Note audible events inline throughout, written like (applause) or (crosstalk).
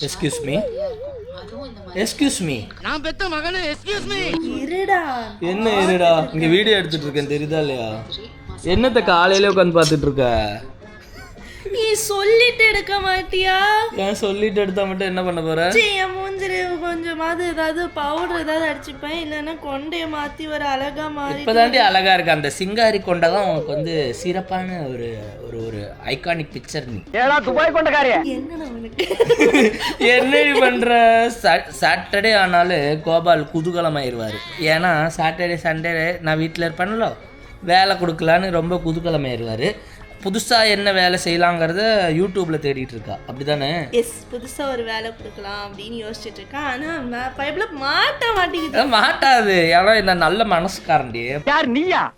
Excuse me excuse me நான் பெத்த மகனே எக்ஸ்கியூஸ் மீ இருடா. என்ன இருடா? இங்க வீடியோ எடுத்துட்டு இருக்கேன் தெரியுதா இல்லையா? என்னத்த காலையில உட்காந்து பார்த்துட்டு இருக்க? நீ சொல்லிட்டு எடுக்க மாட்டியா? ஏன் சொல்லிட்டு எடுத்தா மட்டும் என்ன பண்ண போற? என் மூஞ்சில கொஞ்சமாவது ஏதாவது பவுடர் ஏதாவது அடிச்சுப்பேன். இல்லைன்னா கொண்டைய மாத்தி ஒரு அழகா மாறி இப்பதாண்டி அழகா இருக்கு. அந்த சிங்காரி கொண்டை தான் உனக்கு வந்து சிறப்பான ஒரு ஒரு ஒரு ஐகானிக் பிக்சர் நீ. ஏடா துபாய் கொண்டக்காரியா. என்னடா உனக்கு? என்ன பண்ற? சாட்டர்டே ஆனாலும் கோபால் குதூகலமாயிருவாரு. ஏன்னா சாட்டர்டே சண்டே நான் வீட்டில் இருப்பேன்ல. வேலை கொடுக்கலான்னு ரொம்ப குதூகலமாயிருவாரு. புதுசா என்ன வேலை செய்யலாங்கிறத யூடியூப்ல தேடிட்டு இருக்கா? அப்படிதானே? எஸ் புதுசா ஒரு வேலை கொடுக்கலாம் அப்படின்னு யோசிச்சுட்டு இருக்கேன் ஆனா பைப்ல மாட்ட மாட்டேங்குது. மாட்டாது. ஏன்னா என்ன நல்ல மனசுக்காரண்டி யார் நீயா?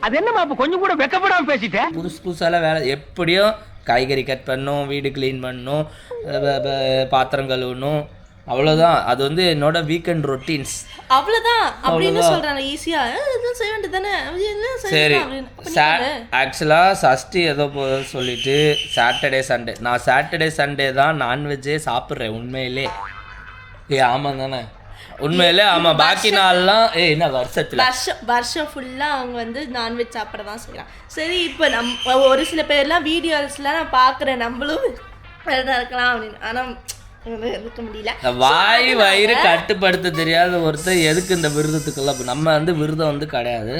அது என்னமா அப்ப கொஞ்சம் கூட வெக்கப்படாம பேசிட்ட? புதுசு புதுசால வேலை எப்படியும் காய்கறி கட் பண்ணணும் வீடு க்ளீன் பண்ணணும் அஹ் ப- ப- பாத்திரம் கழுவணும். அவ்வளோதான் அது வந்து என்னோட வீக்கெண்ட் ரொட்டீன்ஸ் அவ்வளவுதான். அப்படின்னு சொல்றாங்க ஈஸியா எதுவும் செய்ய வேண்டியது தானே என்ன சரி. ஆக்சுவலாக சஷ்டி ஏதோ போ சொல்லிட்டு சாட்டர்டே சண்டே நான் சாட்டர்டே சண்டே தான் நான்வெஜ்ஜே சாப்பிட்றேன் உண்மையிலே. ஏ ஆமாம் தானே? உண்மையிலே ஆமாம் பாக்கி நாள்லாம் ஏ என்ன வருஷத்தில்? வருஷம் வருஷம் ஃபுல்லா அவங்க வந்து நான்வெஜ் சாப்பிட தான் செய்யலாம் சரி இப்போ நம் ஒரு சில பேர்லாம் வீடியோஸ்லாம் நான் பார்க்குறேன் நம்மளும் இருக்கலாம் அப்படின்னு. ஆனால் இருக்க முடியல. வாய் வயிறு கட்டுப்படுத்த தெரியாத ஒருத்தர் எதுக்கு இந்த விருதத்துக்கெல்லாம் இப்ப நம்ம வந்து விருதம் வந்து கிடையாது.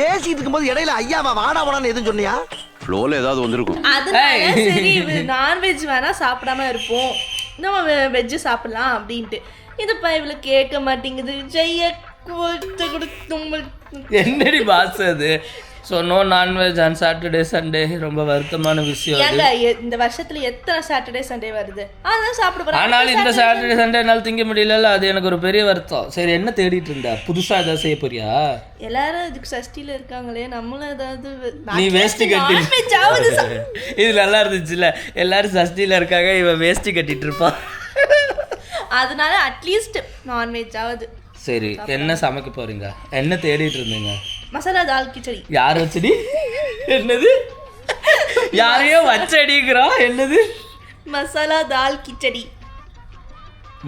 பேசிட்டு இருக்கும்போது இடையில ஐயாவா வாடா வாடான்னு எதுவும் சொன்னியா? ஃப்ளோவில் ஏதாவது வந்திருக்கும். அதனால சரி நான்வெஜ் வேணா சாப்பிடாம இருப்போம். நம்ம வெஜ்ஜு சாப்பிடலாம் அப்படின்ட்டு. இது இவ்வளோ கேட்க மாட்டேங்குது. ஜெய என்னடி பாஸ் அது? So no non veg on Saturday Sunday ரொம்ப வருத்தமான விஷயம் ஏங்க இந்த வருஷத்துல எத்தனை சாட்டர்டே சண்டே வருது? அதான் சாப்பிட ஆனாலும் இந்த சாட்டர்டே சண்டே என்னால் திங்க முடியல அது எனக்கு ஒரு பெரிய வருத்தம். சரி என்ன தேடிட்டு இருந்த? புதுசா ஏதாவது செய்ய போறியா? எல்லாரும் இதுக்கு சஷ்டில இருக்காங்களே நம்மளும் ஏதாவது நீ வேஷ்டி கட்டி (laughs) இது நல்லா இருந்துச்சுல்ல. எல்லாரும் சஷ்டியில இருக்காங்க இவன் வேஷ்டி கட்டிட்டு இருப்பான். (laughs) அதனால அட்லீஸ்ட் நான்வெஜ் ஆகுது சரி என்ன சமைக்க போறீங்க? என்ன தேடிட்டு இருந்தீங்க? மசாலா தால் கிச்சடி. யார் வச்சடி? என்னது? யாரையோ வச்சடிங்கிறான் என்னது? மசாலா தால் கிச்சடி.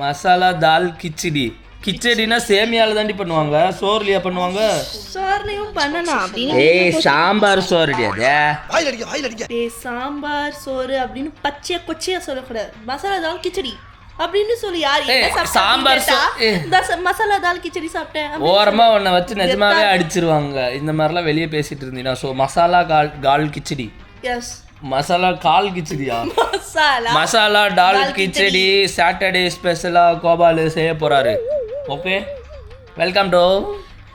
மசாலா தால் கிச்சடி. கிச்சடினா சேமியால தாண்டி பண்ணுவாங்க சோர்லியா பண்ணுவாங்க? சோர்லையும் பண்ணலாம் அப்படின்னு ஏய் சாம்பார் சோறுடி அது. சாம்பார் சோறு அப்படின்னு பச்சையா கொச்சையா சொல்லக்கூடாது. மசாலா தால் கிச்சடி. அப்படின்னு சொல்லி யார் என்ன சாம்பார் மசாலா தால் கிச்சடி சாப்பிட்டேன் ஓரமா உன்னை வச்சு நிஜமாவே அடிச்சிருவாங்க. இந்த மாதிரிலாம் வெளியே பேசிட்டு இருந்தீங்கன்னா ஸோ மசாலா கால் கால் கிச்சடி. எஸ் மசாலா கால் கிச்சடியா? மசாலா மசாலா டால் கிச்சடி சாட்டர்டே ஸ்பெஷலா கோபாலு செய்ய போறாரு. Okay? Welcome to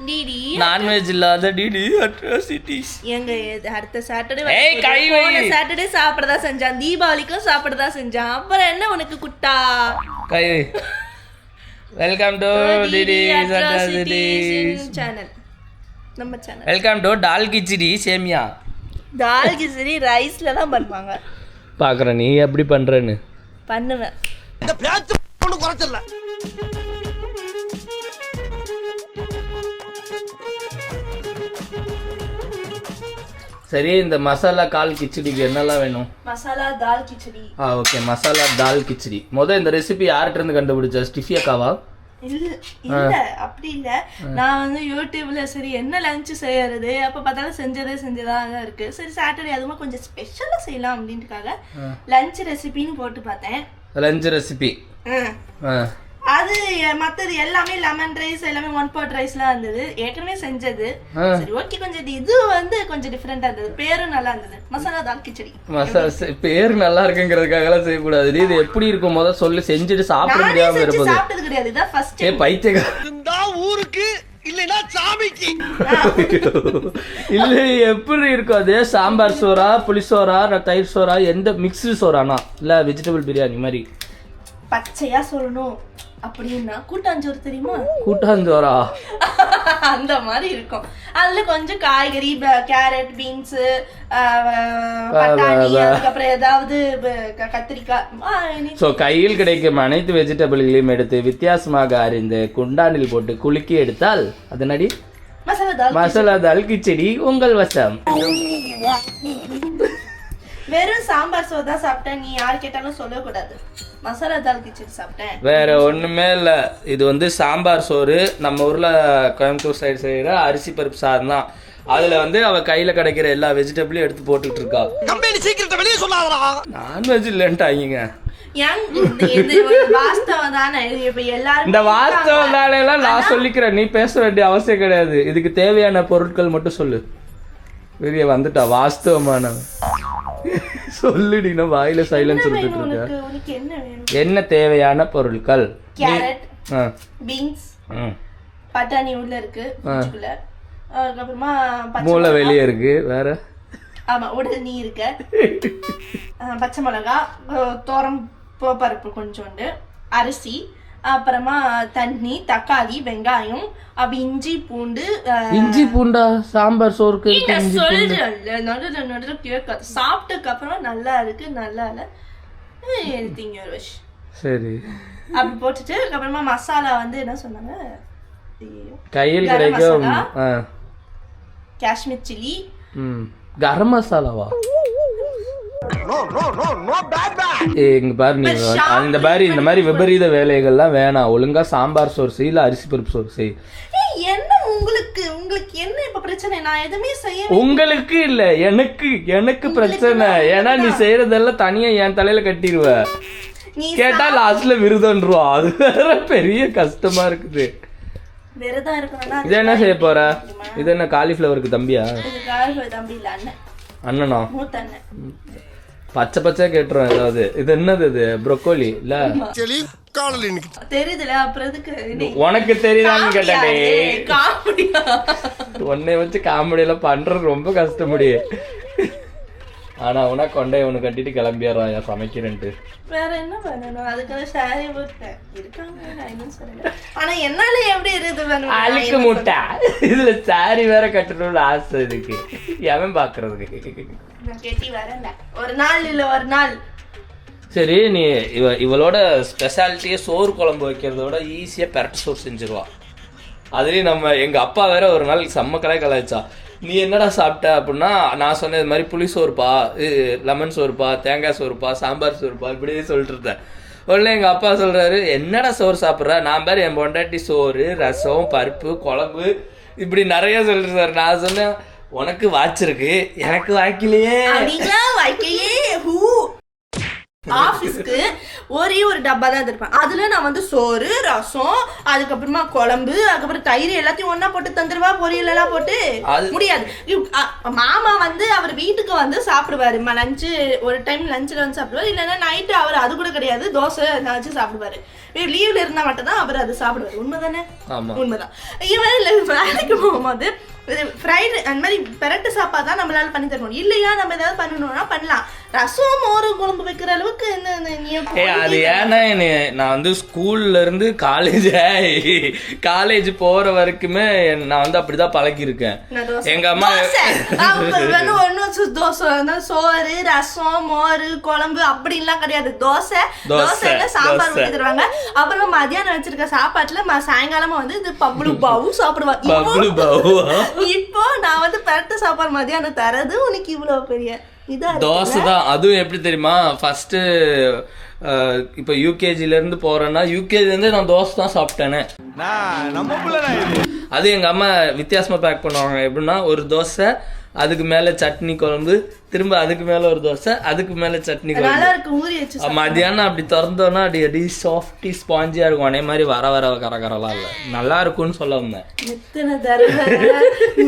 DD. Non veg இல்லாத டிடி அட்ராசிட்டிஸ் எங்க இது அடுத்த சாட்டர்டே ஏய், கை வை. சாட்டர்டே சாப்பிடதா செஞ்சான். தீபாவளிக்கும் சாப்பிடதா செஞ்சான். அப்புறம் என்ன உனக்கு குட்டா? கை welcome to DD atrocities channel நம்ம channel welcome to dal khichdi சேமியா தால் கிச்சடி ரைஸ்ல தான் பண்ணுவாங்க. பார்க்குறேன் நீ எப்படி பண்ணுறேன்னு பண்ணுவேன். இந்த பேச்சு ஒன்றும் குறைச்சிடல. சரி இந்த மசாலா கால் கிச்சடிக்கு என்னெல்லாம் வேணும்? மசாலா தால் கிச்சடி. ஆ ஓகே. மசாலா தால் கிச்சடி. முத இந்த ரெசிபி யார்கிட்ட இருந்து கண்டுபிடிச்ச? ஸ்டிஃபியாக்காவா? இல்ல இல்ல. அப்படி இல்ல. நான் வந்து யூடியூப்ல சரி என்ன லஞ்ச் செய்யறது அப்ப பார்த்தாலும் செஞ்சதே செஞ்சதா தான் இருக்கு. சரி சாட்டர்டே அதுமா கொஞ்சம் ஸ்பெஷலா செய்யலாம் அப்படின்ட்டுக்காக லஞ்ச் ரெசிபின்னு போட்டு பார்த்தேன். Lunch recipe. ஆ. அது மத்தது எல்லாமே லெமன் ரைஸ் எல்லாமே ஒன் பாட் ரைஸ்லாம் இருந்தது. ஏற்கனவே செஞ்சது. சரி ஓகே கொஞ்சம் இது- வந்து கொஞ்சம் டிஃப்ரெண்டா இருந்தது. பேரும் நல்லா இருந்தது. மசாலா தால் கிச்சடி. மசாலா பேர் நல்லா இருக்குங்கிறதுக்காகலாம் செய்யக்கூடாது. இது எப்படி இருக்கும்? முத சொல்லி. செஞ்சுட்டு சாப்பிட முடியாம இருப்பது. சாப்பிட்டது கிடையாது. இதான் ஃபர்ஸ்ட் ஏ பைத்தியக்கா. இருந்தா ஊருக்கு இல்லைன்னா சாமிக்கு. இல்ல எப்படி இருக்கும்? அது சாம்பார் சோறா புளிசோறா ர- தயிர் சோறா எந்த மிக்ஸ்டு சோறானா? இல்ல வெஜிடபிள் பிரியாணி மாதிரி. பச்சையா சொல்லணும். அப்படின்னா கூட்டாஞ்சோறு தெரியுமா? கூட்டாஞ்சோறா? (laughs) அந்த மாதிரி இருக்கும். அதுல கொஞ்சம் காய்கறி கேரட் பீன்ஸ் பட்டாணி அதுக்கப்புறம் ஏதாவது கத்திரிக்காய் ஸோ கையில் கிடைக்கும் அனைத்து வெஜிடபிள்களையும் எடுத்து வித்தியாசமாக அறிந்து குண்டானில் போட்டு குலுக்கி எடுத்தால் அதனடி மசாலா தால் மசாலா தால் கிச்சடி உங்கள் வசம். (laughs) வெறும் சாம்பார் சோறு தான் சாப்பிட்டேன். நீ யார் கேட்டாலும் சொல்லக்கூடாது. மசாலா தால் கிச்சடி சாப்பிட்டேன். வேற ஒண்ணுமே இல்ல. இது வந்து சாம்பார் சோறு. நம்ம ஊர்ல கோயம்புத்தூர் சைடு செய்யற அரிசி பருப்பு சாதம் தான். அதுல வந்து அவ கையில கிடைக்கிற எல்லா வெஜிடபிளையும் எடுத்து போட்டுட்டு இருக்கா. கம்பெனி சீக்கிரத்தை வெளியே சொல்லாதடா. நான்வெஜ் இல்லைன்ட்டாங்க ஒரு வாஸ்தவம் தானே. இந்த வேலையெல்லாம் நான் சொல்லிக்கிறேன். நீ பேச வேண்டிய அவசியம் கிடையாது. இதுக்கு தேவையான பொருட்கள் மட்டும் சொல்லு. வெளியே வந்துட்டா. வாஸ்தவமான சொல்லுடி நான் வாயில சைலன்ஸ் வேணும் இருக்க? என்ன தேவையான பொருட்கள்? Carrot beans. பட்டாணி உள்ள இருக்கு அதுக்கப்புறமா மூளை. வெளியே இருக்கு வேற? ஆமா உடல் நீ இருக்க. பச்சை மிளகா தோரம் பருப்பு கொஞ்சோண்டு அரிசி அப்புறமா தண்ணி தக்காளி வெங்காயம் அப்ப இஞ்சி பூண்டு இஞ்சி பூண்டா சாம்பார் சோறுக்கு நான் சொல்றேன்ல நடுல நடுல கேட்காது சாப்பிட்டதுக்கு அப்புறம் நல்லா இருக்கு நல்லா இல்ல. யுவர் விஷ் சரி. அப்படி போட்டுட்டு அதுக்கப்புறமா மசாலா வந்து என்ன சொன்னாங்க. கையில் கிடைக்கும் காஷ்மீர் சில்லி. கரம் மசாலாவா? இங்க பாரு நீ அந்த மாதிரி இந்த மாதிரி விபரீத வேலைகள்லாம் வேணாம். ஒழுங்கா சாம்பார் சோறு செய் இல்ல அரிசி பருப்பு சோறு செய். ஏய், என்ன உங்களுக்கு? உங்களுக்கு என்ன இப்ப பிரச்சனை? நான் எதுவுமே செய்ய உங்களுக்கு இல்ல எனக்கு எனக்கு பிரச்சனை. ஏன்னா நீ செய்யறதெல்லாம் தனியா என் தலையில கட்டிடுவ கேட்டா லாஸ்ட்ல விருதன்றுவா அது வேற பெரிய கஷ்டமா இருக்குது. இது என்ன செய்ய போற? இது என்ன காலிஃபிளவருக்கு தம்பியா? இதுக்காக தம்பி இல்ல அண்ணன். அண்ணனா? மூத்த அண்ணன். பச்சை பச்சை கேட்டுரும் ஏதாவது. இது என்னது இது? ப்ரொக்கோலி இல்ல? தெரியுதுல அப்புறம் எதுக்கு? உனக்கு தெரியுதான்னு கேட்டே உன்னை வச்சு காமெடி எல்லாம் பண்றது ரொம்ப கஷ்டம் முடியே ஆனா உனா கொண்டே ஒன்று கட்டிட்டு கிளம்பிடுறான் என் சமைக்கிறேன்ட்டு. வேற என்ன பண்ணணும்? அதுக்கான சாரி போட்டேன். இருக்காங்க நான் இன்னும் சொல்லல. ஆனா என்னால எப்படி இருக்குது பண்ணுவேன்? நான் அழுக்கு முட்டை. இதுல சாரி வேற கட்டணும்னு ஆசை இருக்கு எவன் பாக்குறதுக்கு கெட்டி ஒரு நாள் இல்ல ஒரு நாள். சரி நீ இவ இவளோட ஸ்பெஷாலிட்டியே சோறு குழம்பு வைக்கிறத விட ஈஸியாக பெரட்டு சோறு செஞ்சிருவா. அதுலேயும் நம்ம எங்கள் அப்பா வேற ஒரு நாள் செம்ம கலாய் கலாய்ச்சா. நீ என்னடா சாப்பிட்ட அப்படின்னா நான் சொன்னது இது மாதிரி புளி சோறுப்பா லெமன் சோறுப்பா தேங்காய் சோறுப்பா சாம்பார் சோறுப்பா இப்படியே சொல்லிட்டு இருந்தேன். உடனே எங்கள் அப்பா சொல்கிறாரு என்னடா சோறு சாப்பிட்ற? நான் பேர் என் பொண்டாட்டி சோறு ரசம் பருப்பு குழம்பு இப்படி நிறைய சொல்லிட்டு சார் நான் சொன்னேன் உனக்கு வாச்சிருக்கு எனக்கு வாய்க்கலையே. வைக்கையே ஹூ. ஆபீஸ்க்கு ஒரே ஒரு டப்பா தான் தருப்பேன் அதுல நான் வந்து சோறு ரசம் அதுக்கப்புறமா குழம்பு அதுக்கப்புறம் தயிர் எல்லாத்தையும் ஒண்ணா போட்டு தந்துருவா பொரியல் எல்லாம் போட்டு. அது- முடியாது. மாமா வந்து அவர் வீட்டுக்கு வந்து சாப்பிடுவாரு. லஞ்சு ஒரு டைம் லஞ்சில் வந்து சாப்பிடுவாரு. இல்லைன்னா நைட்டு அவர் அது கூட கிடையாது. தோசை நான் வச்சு சாப்பிடுவாரு. லீவ்ல இருந்தா மட்டும் தான் அவர் அது சாப்பிடுவாரு. உண்மைதானே? உண்மைதான். இவன் வேலைக்கு போகும்போது ஃப்ரைடு அந்த மாதிரி பெரட்டு சாப்பாடு தான் நம்மளால பண்ணி தரணும் இல்லையா நம்ம ஏதாவது பண்ணணும்னா பண்ணலாம். ரசம் மோர் குழம்பு வைக்கிற அளவுக்கு என்ன அது ஏன்னா என்னை நான் வந்து ஸ்கூல்ல இருந்து காலேஜ் காலேஜ் போற வரைக்குமே நான் வந்து அப்படிதான் தோசை. எங்க அம்மா தோசை. சோறு ரசம் மோர் குழம்பு அப்படின்லாம் கிடையாது தோசை தோசை, தோசைல சாம்பார். ஊத்தி தருவாங்க அப்புறம் மதியானம் வச்சிருக்க சாப்பாட்டுல சாயங்காலமா வந்து இது பப்ளு பாவும் சாப்பிடுவாங்க இப்போ- நான் வந்து பெரட்டு சாப்பாடு மதியானம் தரது உனக்கு இவ்வளவு பெரிய. தோசை தான் அதுவும் எப்படி தெரியுமா? ஃபர்ஸ்ட் இப்போ யூகேஜில இருந்து போறேன்னா யூகேஜில இருந்து நான் தோசை தான் சாப்பிட்டேனே. நம்ம பிள்ளை இது. அது எங்க அம்மா வித்தியாசமா பேக் பண்ணுவாங்க. எப்படின்னா ஒரு தோசை அதுக்கு மேல சட்னி குழம்பு திரும்ப அதுக்கு மேல ஒரு தோசை அதுக்கு மேல சட்னி குழம்பு. மத்தியானம் அப்படி திறந்தோன்னா அப்படி அடி சாஃப்டி ஸ்பாஞ்சியா இருக்கும். அதே மாதிரி வர வர கரகரலாம் இல்லை. நல்லா இருக்கும்னு சொல்ல வந்தேன். எத்தனை தடவை?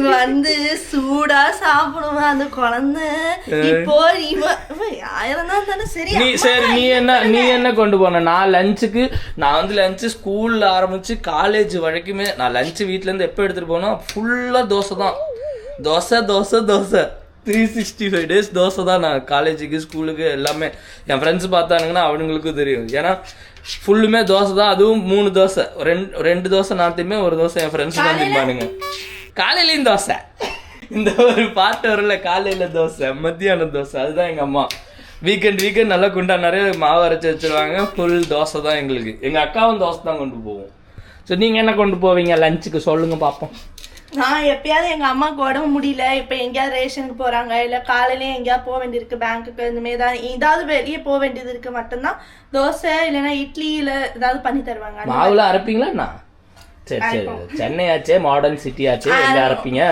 வந்து சூடா சாப்பிடுவேன் அந்த குழந்தை. இப்போ ஆயிரம் தான் தானே சரி நீ சரி நீ என்ன நீ என்ன கொண்டு போன? நான் லஞ்சுக்கு நான் வந்து லஞ்சு ஸ்கூல்ல ஆரம்பிச்சு காலேஜ் வரைக்குமே நான் லஞ்சு வீட்ல இருந்து எப்போ எடுத்துட்டு போனோம் ஃபுல்லா தோசை தான் dosa dosa dosa. Three sixty five days dosa தான் நான் காலேஜுக்கு ஸ்கூலுக்கு எல்லாமே என் ஃப்ரெண்ட்ஸ் பார்த்தானுங்கன்னா அவனுங்களுக்கும் தெரியும். ஏன்னா ஃபுல்லுமே தோசை தான் அதுவும் மூணு தோசை. ரெண்டு ரெண்டு தோசை நான் திம்பேன் ஒரு தோசை என் ஃப்ரெண்ட்ஸ் தான் திம்பானுங்க காலையிலயும் தோசை. இந்த ஒரு பாட்டு வரல காலையில தோசை மத்தியானம் தோசை அதுதான் எங்க அம்மா. வீக்கெண்ட் வீக்கெண்ட் நல்லா குண்டா நிறைய மாவு அரைச்சி வச்சிருவாங்க ஃபுல் தோசை தான் எங்களுக்கு. எங்க அக்காவும் தோசை தான் கொண்டு போவோம். ஸோ நீங்க என்ன கொண்டு போவீங்க லஞ்சுக்கு சொல்லுங்க பார்ப்போம் நான் எப்பயாவது எங்க அம்மாவுக்கு உடம்பு முடியல இப்ப எங்கேயாவது ரேஷனுக்கு போறாங்க இல்ல காலையிலயே எங்கேயாவது போக வேண்டியிருக்கு பேங்க்குக்கு இந்த மாதிரி ஏதாவது ஏதாவது வெளியே போக வேண்டியது இருக்கு மட்டும்தான் தோசை இல்லைன்னா இட்லி இல்ல ஏதாவது பண்ணி தருவாங்க. மாவுல அரைப்பீங்களா என்ன? சரி சரி. சென்னை ஆச்சே மாடர்ன் சிட்டி ஆச்சே எங்க அரைப்பீங்க?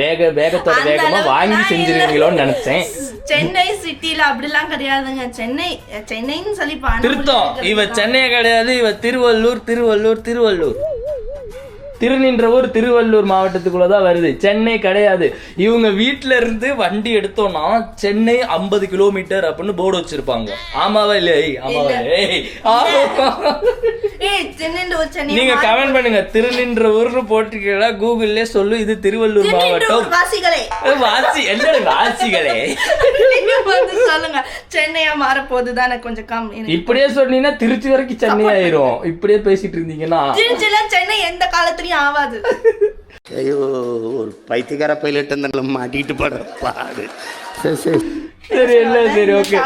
வேக வேகத்தோட வேகமா வாங்கி செஞ்சிருவீங்களோன்னு. நினைச்சேன். சென்னை சிட்டில அப்படிலாம் கிடையாதுங்க. சென்னை சென்னைன்னு சொல்லி திருத்தம். இவ தான். சென்னை கிடையாது. இவ திருவள்ளூர் திருவள்ளூர் திருவள்ளூர். திருநின்ற ஊர் திருவள்ளூர் மாவட்டத்துக்குள்ள தான் வருது. சென்னை கிடையாது. இவங்க வீட்ல இருந்து வண்டி எடுத்தோம்னா சென்னை ஐம்பது கிலோமீட்டர் அப்படின்னு போர்டு வச்சிருப்பாங்க. ஆமாவா இல்லையா? ஏய், ஆமாவா நீங்க கமெண்ட் பண்ணுங்க. திருநின்ற ஊர்னு போட்டிருக்கீங்களா? கூகுள்ல சொல்லு இது திருவள்ளூர் மாவட்டம். வாசி என்ன வாசிகளே. (laughs) சென்னையா மாற போகுதுதானே கொஞ்சம் கம் இப்படியே சொன்னீங்கன்னா திருச்சி வரைக்கும் சென்னை ஆயிரும். இப்படியே பேசிட்டு இருந்தீங்கன்னா திருச்சில சென்னை எந்த காலத்துலயும் ஆகாது ஐயோ ஒரு பைத்தியக்கார பைலட் இருந்தால மாட்டிக்கிட்டு படுற பாடு. சரி இல்ல சரி ஓகே.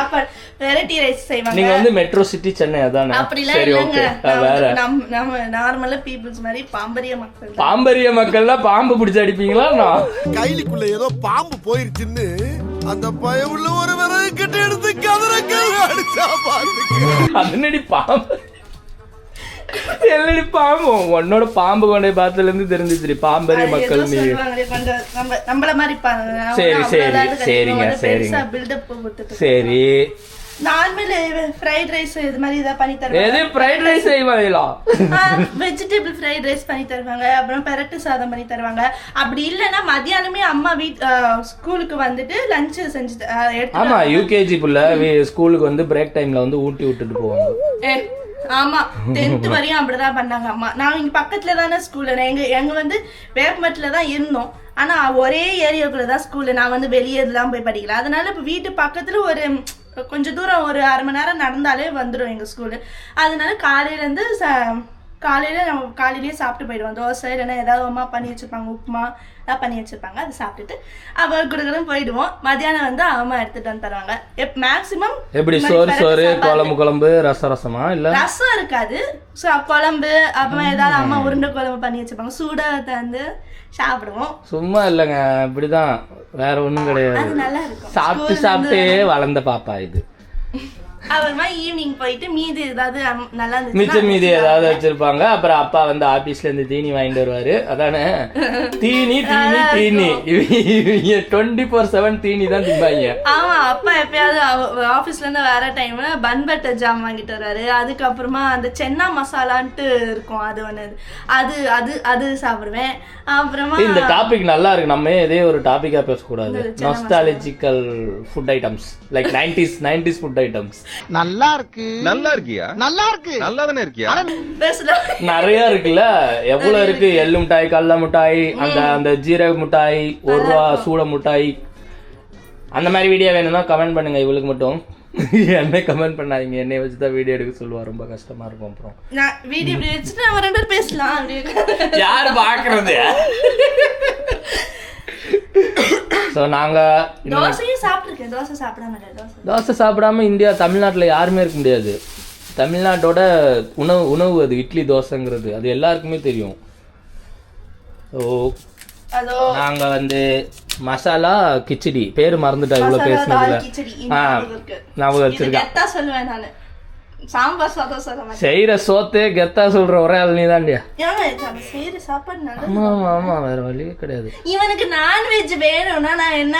வெரைட்டி ரைஸ் செய்வாங்க. நீங்க வந்து மெட்ரோ சிட்டி சென்னை அதானே? அப்படிலாம் சரி இல்லைங்க. வேற. நம்ம நம்ம நார்மலா பீப்புள்ஸ் மாதிரி பாம்பரிய மக்கள். பாம்பரிய மக்கள்லாம் பாம்பு பிடிச்சு அடிப்பீங்களா? நான் கைலிக்குள்ள ஏதோ பாம்பு போயிருச்சுன்னு அந்த பயமுள்ள ஒரு விறகு கிட்ட எடுத்து கதறக்கல் அடிச்சா பாத்துக்க அதனடி பாம்பு? என்னடி பாம்பு? உன்னோட பாம்பு கொண்டே பார்த்ததுல இருந்து தெரிஞ்சிச்சு பாம்பரிய அது மக்கள் நீ. சரி, சரி. சரிங்க, சரிங்க. சரி. நார்மல் ஃப்ரைட் ரைஸ் இது மாதிரி ஏதாவது பண்ணி எது தருவாங்க ஃப்ரைட் ரைஸ் செய்வாங்களா வெஜிடபிள் ஃப்ரைட் ரைஸ் பண்ணி தருவாங்க. அப்புறம் பெரட்டு சாதம் பண்ணி தருவாங்க. அப்படி இல்லைன்னா மதியானமே அம்மா வீட் ஸ்கூலுக்கு வந்துட்டு லஞ்ச் செஞ்சு ஆமா. யூகேஜி புள்ள ஸ்கூலுக்கு வந்து பிரேக் டைம்ல வந்து ஊட்டி விட்டுட்டு போவாங்க. ஆமா டென்த் வரையும் அப்படிதான் பண்ணாங்க அம்மா. நான் இங்க பக்கத்துல தானே ஸ்கூல் எங்க எங்க வந்து வேப்பமட்டில தான் இருந்தோம். ஆனா ஒரே ஏரியாக்குள்ள தான் ஸ்கூலு நான் வந்து வெளியே இதெல்லாம் போய் படிக்கல. அதனால இப்ப வீட்டு பக்கத்துல ஒரு கொஞ்சம் தூரம் ஒரு அரை மணி நேரம் நடந்தாலே வந்துடும் எங்கள் ஸ்கூலு அதனால காலையிலேருந்து ச- காலையில நம்ம காலையிலேயே சாப்பிட்டு போயிடுவோம். தோசை இல்லைன்னா ஏதாவது அம்மா பண்ணி வச்சிருப்பாங்க உப்புமா எல்லாம் பண்ணி வச்சிருப்பாங்க. அதை சாப்பிட்டுட்டு அவ குடுக்குறதும் போயிடுவோம். மத்தியானம் வந்து அம்மா எடுத்துட்டு வந்து தருவாங்க. எப் மேக்ஸிமம் எப்படி? சோறு சோறு குழம்பு குழம்பு ரசம் ரசமா இல்ல? ரசம் இருக்காது. ஸோ குழம்பு அப்புறம் ஏதாவது அம்மா உருண்டை குழம்பு பண்ணி வச்சிருப்பாங்க. சூடா தந்து சாப்பிடுவோம். சும்மா இல்லைங்க. இப்படிதான். வேற அது கிடையாது சாப்பிட்டு சாப்பிட்டே வளர்ந்த பாப்பா இது. அப்புறமா ஈவினிங் போயிட்டு மீதி ஏதாவது நல்லா மிச்சம் மீதி ஏதாவது வச்சிருப்பாங்க. அப்புறம் அப்பா வந்து ஆபீஸ்ல இருந்து தீனி வாங்கிட்டு வருவாரு. அதானே? (laughs) தீனி தீனி தீனி. இவங்க டுவெண்ட்டி ஃபோர் செவன் தீனி தான் திம்பாங்க. ஆமா அப்பா எப்பயாவது ஆபீஸ்ல இருந்து வர டைம்ல பன் பட்டர் ஜாம் வாங்கிட்டு வர்றாரு அதுக்கப்புறமா அந்த சென்னா மசாலான்ட்டு இருக்கும். அது ஒண்ணு. அது அது அது சாப்பிடுவேன். அப்புறமா இந்த டாபிக் நல்லா இருக்கு. நம்ம இதே ஒரு டாபிக்கா பேசக்கூடாது. Nostalgical food items like nineties nineties food items நல்லா இருக்கு நல்லா இருக்கியா? நல்லா இருக்கு நல்லா தானே இருக்கியா நிறைய இருக்குல்ல. எவ்வளவு இருக்கு? எள்ளு மிட்டாய் கடல மிட்டாய் அந்த அந்த ஜீரக மிட்டாய் ஒரு ரூபா சூட மிட்டாய். அந்த மாதிரி வீடியோ வேணும்னா கமெண்ட் பண்ணுங்க. இவளுக்கு மட்டும். என்ன கமெண்ட் பண்ணாதீங்க. என்னை வச்சு தான் வீடியோ எடுக்க சொல்லுவா. ரொம்ப கஷ்டமா இருக்கும் அப்புறம். நான் வீடியோ இப்படி வச்சுட்டு நம்ம ரெண்டு பேரும் பேசலாம். யார் பாக்குறது? ஸோ நாங்க இன்னும் தோசையும் சாப்பிட்டுருக்கேன். தோசை சாப்பிடாம இந்தியா தமிழ்நாட்டில் யாருமே இருக்க முடியாது. தமிழ்நாட்டோட உணவு உணவு அது இட்லி தோசைங்கிறது அது எல்லாருக்குமே தெரியும். ஸோ அதோ நாங்க வந்து மசாலா கிச்சடி. பேர் மறந்துட்டா இவ்வளோ பேசினதுல. ஆ ஞாபகம் வச்சிருக்கேன். சாம்பார் சாதம் சொல்ல செய்யற சோத்தே கெத்தா சொல்ற ஒரே ஆள் நீ தாண்டியா ஏங்க நம்ம செய்யற சாப்பாடு ஆமா ஆமா ஆமா வேற வழியே கிடையாது. இவனுக்கு நான்வெஜ் வேணும்னா நான் என்ன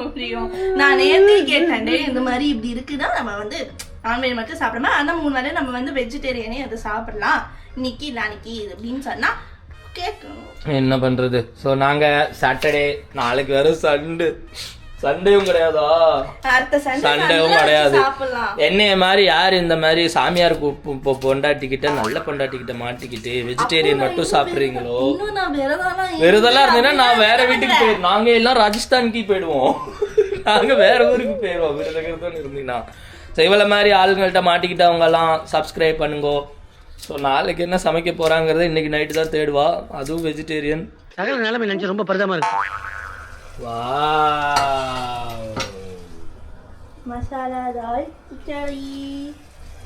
முடியும்? நான் நேர்த்தி கேட்டேன் இந்த மாதிரி இப்படி இருக்குன்னா நம்ம வந்து நான்வெஜ் மட்டும் சாப்பிடாம ஆனா மூணு வேளை நம்ம வந்து வெஜிடேரியனே அது சாப்பிடலாம். இன்னைக்கு இது அப்படின்னு சொன்னா என்ன பண்றது? ஸோ நாங்க சாட்டர்டே நாளைக்கு வேற சண்டே. சண்டேவும் கிடையாதா? அடுத்த சண்டே சண்டேவும் கிடையாது. சாப்பிடலாம். என்னைய மாதிரி யார் இந்த மாதிரி சாமியார் பொண்டாட்டிக்கிட்ட நல்ல பொண்டாட்டிக்கிட்ட மாட்டிக்கிட்டு வெஜிடேரியன் மட்டும் சாப்பிடுறீங்களோ? விருதெல்லாம் இருந்தீங்கன்னா நான் வேற வீட்டுக்கு போயிடும் நாங்க எல்லாம் ராஜஸ்தானுக்கு போயிடுவோம். (laughs) நாங்க வேற ஊருக்கு போயிடுவோம் விருதகிருதம் இருந்தீங்கன்னா. ஸோ இவ்வளோ மாதிரி ஆளுங்கள்ட்ட மாட்டிக்கிட்டவங்க எல்லாம் சப்ஸ்கிரைப் பண்ணுங்க. ஸோ நாளைக்கு என்ன சமைக்க போறாங்கிறத இன்னைக்கு நைட்டு தான் தேடுவா. அதுவும் வெஜிடேரியன் நிலைமை நினைச்சு ரொம்ப பரிதமா இருக்கு. மசாலா தால் கிச்சடி.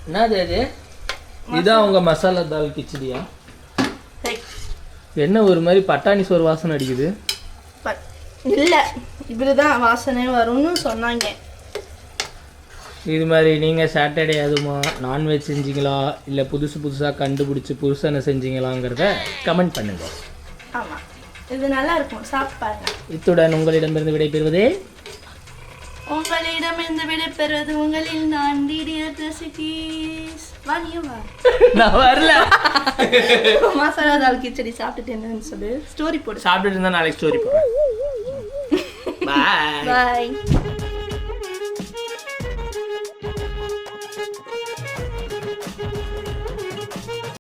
என்னது அது இதான் உங்க மசாலா தால் கிச்சடியா. என்ன ஒரு மாதிரி பட்டாணி சோறு வாசனை அடிக்குது? இல்லை இப்படிதான் வாசனை வரும்னு சொன்னாங்க. இது மாதிரி நீங்கள் சாட்டர்டே அதுமா நான்வெஜ் செஞ்சீங்களா? இல்லை புதுசு புதுசாக கண்டுபிடிச்சி புதுசாக செஞ்சீங்களாங்கிறத கமெண்ட் பண்ணுங்க. ஆமா. இது நல்லா இருக்கும் பாருங்க. இத்துடன் உங்களிடமிருந்து விடைபெறுவதே உங்களிடமிருந்து விடைபெறுவது உங்களில் நான் டிடிஆர் ரெசிபீஸ் வா நீயும் வா. நான் வரல. மசாலா தால் கிச்சடி சாப்பிட்டுட்டு என்னன்னு சொல்லு. ஸ்டோரி போடு. சாப்பிட்டுட்டு இருந்தா நாளைக்கு ஸ்டோரி போடுறேன். (laughs) பாய் பாய்